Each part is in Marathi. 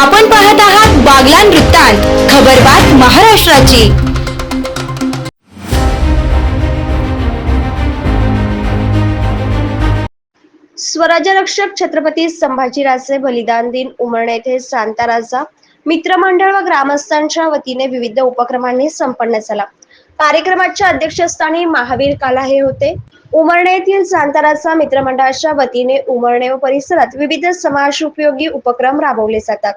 आपण पाहत आहात बागलान वृत्तांत खबरबात महाराष्ट्राची. स्वराज्यरक्षक छत्रपती संभाजीराजे बलिदान दिन उमरणे येथे सांताराजा मित्रमंडळ व ग्रामस्थांच्या वतीने विविध उपक्रमांनी संपन्न झाला. कार्यक्रमाच्या अध्यक्षस्थानी महावीर काला हे होते. उमरणे येथील सांताराचा मित्रमंडळाच्या वतीने उमरणे व परिसरात विविध समाज उपयोगी उपक्रम राबवले जातात.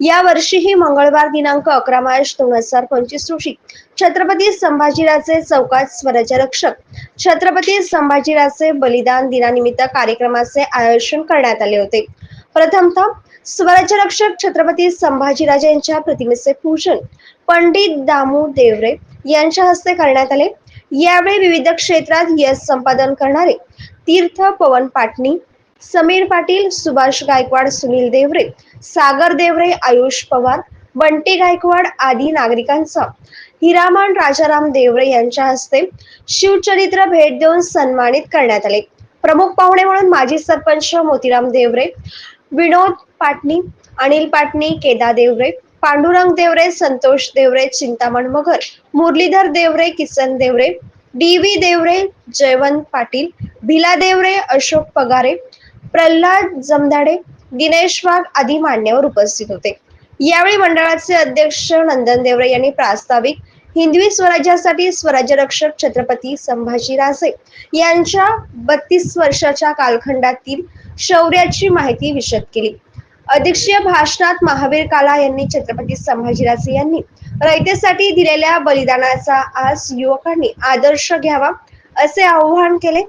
या वर्षीही मंगळवार दिनांक अकरा मार्च दोन हजार पंचवीस रोजी छत्रपती संभाजीराजे चौकात स्वराज्यरक्षक छत्रपती संभाजीराजे बलिदान दिनानिमित्त कार्यक्रमाचे आयोजन करण्यात आले होते. प्रथमतः स्वराज्यरक्षक छत्रपती संभाजीराजे यांच्या प्रतिमेचे पूजन पंडित दामू देवरे यांच्या हस्ते करण्यात आले. यावेळी विविध क्षेत्रात यश संपादन करणारे तीर्थ पवन पाटणी समीर पाटील सुभाष गायकवाड सुनील देवरे सागर देवरे आयुष पवार बंटी गायकवाड आदी नागरिकांचा हिरामण राजाराम देवरे यांच्या हस्ते शिवचरित्र भेट देऊन सन्मानित करण्यात आले. प्रमुख पाहुणे म्हणून माजी सरपंच मोतीराम देवरे विनोद पाटणी अनिल पाटणी केदा देवरे पांडुरंग देवरे संतोष देवरे चिंतामण मगर मुरलीधर देवरे किसन देवरे डी व्ही देवरे जयवंत पाटील भिला देवरे अशोक पगारे प्रल्हाद जमधाडे दिनेश वाघ आदी मान्यवर उपस्थित होते. यावेळी मंडळाचे अध्यक्ष नंदन देवरे यांनी प्रास्ताविक हिंदवी स्वराज्यासाठी स्वराज्यरक्षक छत्रपती संभाजी रासे यांच्या बत्तीस वर्षाच्या कालखंडातील शौर्याची माहिती विशद केली. अध्यक्षीय भाषणात महावीर काला यांनी छत्रपती संभाजीराजे यांनी रयतेसाठी दिलेल्या बलिदानाचा आज युवकांनी आदर्श घ्यावा असे आवाहन केले.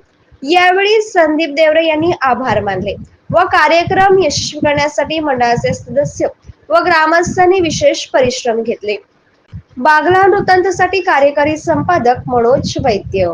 यावेळी संदीप देवरे यांनी आभार मानले व कार्यक्रम यशस्वी करण्यासाठी मंडळाचे सदस्य व ग्रामस्थांनी विशेष परिश्रम घेतले. बागला वृत्तांतासाठी कार्यकारी संपादक मनोज वैद्य.